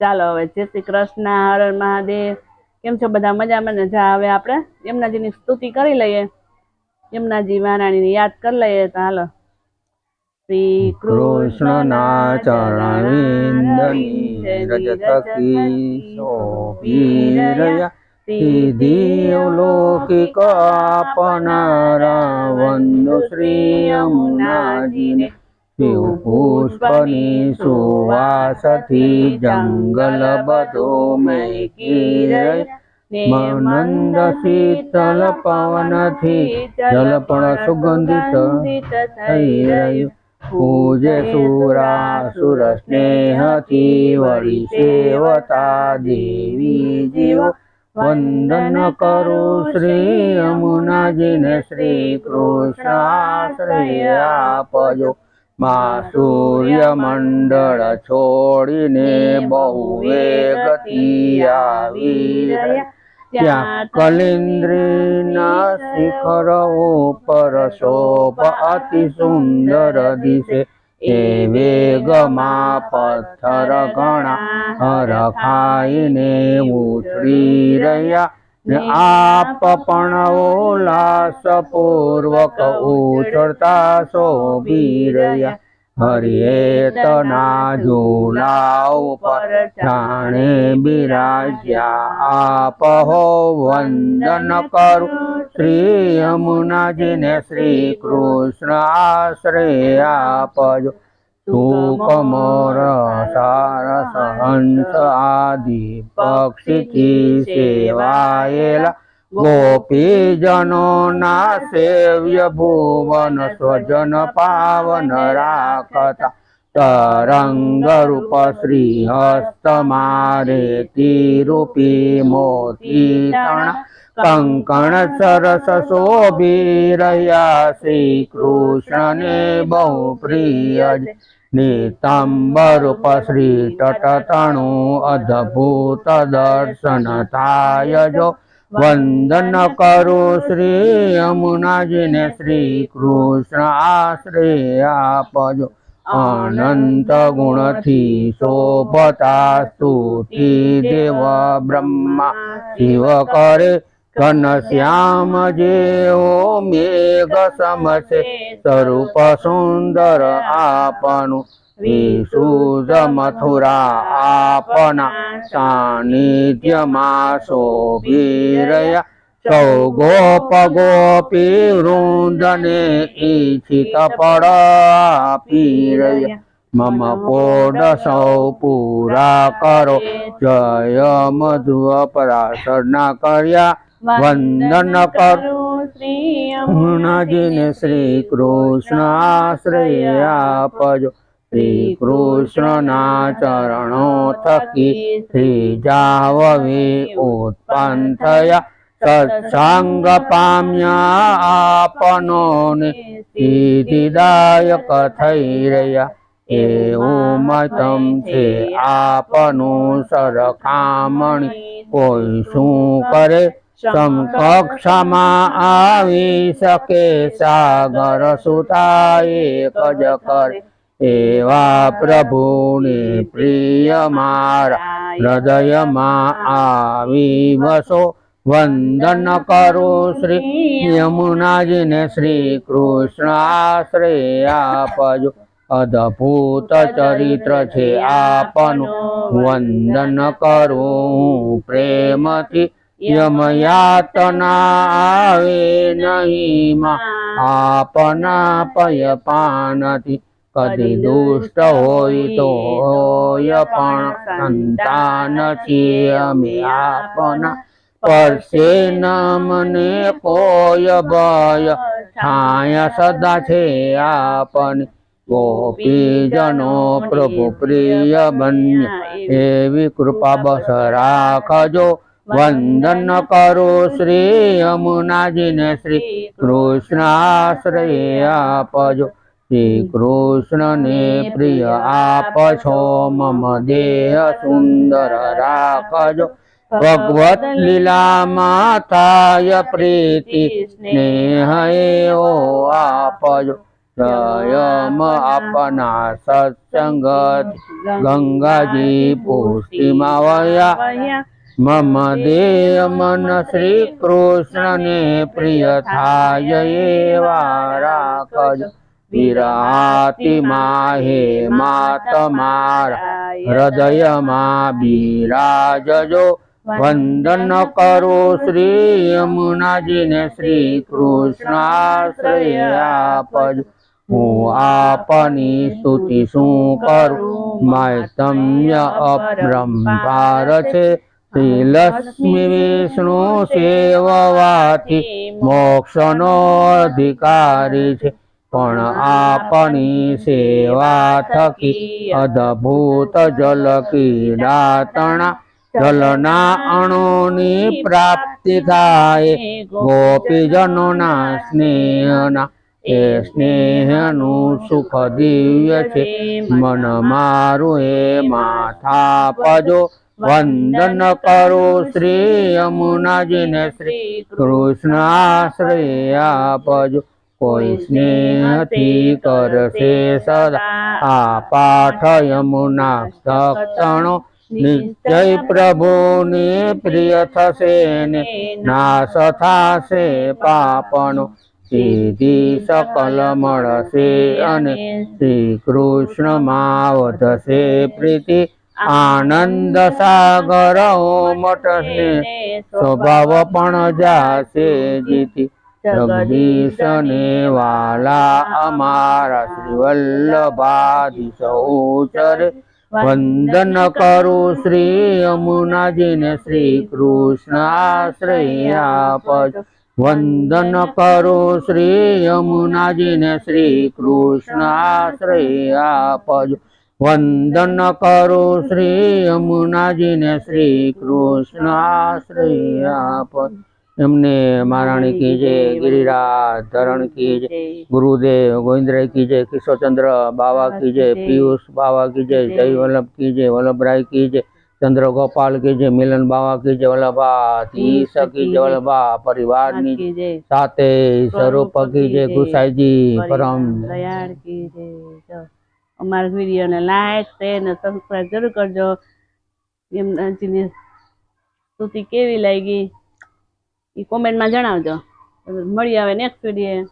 ચાલો હવે જય શ્રી કૃષ્ણ, હર મહાદેવ. કેમ છો બધા? મજામાં ને? જા હવે આપણે યમુનાજીની સ્તુતિ કરી લઈએ. યમુનાજી મહારાણીને યાદ કરી લઈએ તો હાલો. શ્રી કૃષ્ણના ચરણવિંદની રજ થકી શોભી સિદ્ધિ લૌકિક આપનારા વંદો શ્રી યમુનાજીને પુષ્પની સુવાસથી જંગલ બધો રહ્યા શીતલ પવનથી જલ પણ સુગંધિત થઈ રહ્યું. પૂજે સુરાસુર સ્નેહથી વળી સેવતા દેવી જીવો. વંદન કરું શ્રી યમુનાજીને શ્રી કૃષ્ણ આશ્રય આપજો. માં સૂર્ય મંડળ છોડીને બહુ ગતિ આવી ત્યાં કલિન્દ્રીના શિખર ઉપર શોભ અતિ સુંદર દિશે. એ વેગમાં પથ્થર ઘણા હરખાઈને ઉછળી રહ્યા. આપ પણ ઉલ્લાસ પૂર્વક ઉછળતા શોભી રહ્યા. હરિયેતના ઝૂલા ઉપર જાણે બિરાજ્યા. આપ હો વંદન કરું. શ્રી યમુનાજીને શ્રી કૃષ્ણ આશ્રય આપજો. સુકમોર સારસ હંસ આદિ પક્ષીથી સેવાયેલા ગોપીજનો ના સેવ્ય ભુવન સ્વજન પાવન રાખતા તરંગ રૂપ શ્રી હસ્ત મારે તિરૂપી મોતી તણા કંકણ સરસ શોભી રહ્યા શ્રી કૃષ્ણને બહુ પ્રિય નિતંબરૂપ પશ્રી તટતણું અદ્ભુત દર્શન થાય જો. વંદન કરું શ્રી યમુનાજીને શ્રી કૃષ્ણ આશ્રય આપજો. અનંત ગુણથી શોભતા સ્તુતિ દેવ બ્રહ્મા. શિવ કરે ઘનશ્યામ જેવો મેઘ સમસે સ્વરૂપ સુંદર આપનું વિશુદ્ધ મથુરા આપના સાનિધ્યમાં શોભીરયા. સૌ ગોપ ગોપી વૃંદને ઈચ્છિત પડ આપી રહ્યા. મમ પોડ સૌ પૂરા કરો. જય મધુવ ના કર્યા. વંદન કરું શ્રી યમુનાજીને શ્રી કૃષ્ણ આશ્રય આપજો શ્રી કૃષ્ણના ચરણો થકી શ્રી જાવવે ઉત્પન્ન થયા સત્સંગ પામ્યા આપનોને સિદ્ધિદાયક થઈ રહ્યા એવું મતમ છે આપનું સરખામણી કોઈ શું કરે સમકક્ષમાં આવી શકે સાગર સુતા એક જ કરે. એવા પ્રભુને પ્રિય મારા હૃદયમાં આવી વસો. વંદન કરો શ્રી યમુનાજીને શ્રી કૃષ્ણ આશ્રય આપજો. અદભૂત ચરિત્ર છે આપનું. વંદન કરું પ્રેમથી. યમયાતના આવે નહીં આપના પય પાનથી કદી દુષ્ટ હોય તો હોય પણ સંતાન છીએ અમે આપના. પરસે મને કોય ભય છાયા સદા છે આપની. ગોપીજનો પ્રભુ પ્રિય બન્યા, એવી કૃપા બસ રાખજો. વંદન કરો શ્રી યમુનાજીને શ્રી કૃષ્ણ આશ્રય આપજો. શ્રી કૃષ્ણને પ્રિય આપ મમ દેહ સુંદર રાખજો. ભગવત લીલા થાય પ્રીતિ સ્નેહ એવો આપજો. જયમ આપના સત્સંગત ગંગાજી પુષ્ટિમાં વયા. મમ દેહ મન શ્રી કૃષ્ણને પ્રિય થાય એવા રાખજો વિરાતી માહે માત મારા હૃદયમાં બિરાજજો વંદન કરો શ્રી યમુનાજીને શ્રી કૃષ્ણ આશ્રય આપજો હું આપની સ્તુતિ શું કરું માય તમ્ય અપરંપાર છે શ્રી લક્ષ્મી વિષ્ણુ સેવવાથી મોક્ષનો અધિકારી છે પણ આપની સેવા થકી અદભૂત જલ દાતણા જલના અણુની પ્રાપ્તિ થાય ગોપીજનોના સ્નેહના એ સ્નેહનું સુખ દિવ્ય છે મન મારું એ માથા પજો વંદન કરું શ્રી યમુનાજીને શ્રી કૃષ્ણ આપજો. કોઈ સ્નેહથી કરશે સદા. આ પાઠ યમુના સક્ષણો નિશ્ચય પ્રભુની પ્રિય થશે ને નાશ થાશે પાપનો. સીધી સકલ મળશે અને શ્રી કૃષ્ણમાં વધશે પ્રીતિ. આનંદ સાગર સ્વભાવ પણ જાશે જીતી. જગદીશ ને વાલા અમારા શ્રી વલ્લભાધીશ ઉચરે વંદન કરું શ્રી યમુનાજીને શ્રી કૃષ્ણ આશ્રય વંદન કરું શ્રી યમુનાજીને શ્રી કૃષ્ણ આશ્રય આપજો વંદન કરું શ્રી યમુનાજીને શ્રી કૃષ્ણ એમને મહારાણી કી જય ગિરિરાજ ધરણ કી જય ગુરુદેવ ગોવિંદરાય કી જય કિશોરચંદ્ર બાવા કી જય પિયુષ બાવા કી જય જય વલ્લભ કી જય વલ્લભરાય કી જય ચંદ્ર ગોપાલ કી જય મિલન બાવા કી જય વલ્લભાધીશ કી જય વલ્લભા પરિવારની ની સાથે સ્વરૂપ કી જય ગુસાઈજી પરમ દયાળ કી જય જો અમારા વિડીયોને લાઈક શેર ને સબસ્ક્રાઈબ જરૂર કરજો. એમની સ્તુતિ કેવી લાગી? એ કોમેન્ટમાં જણાવજો. મળીએ હવે નેક્સ્ટ વીડિયો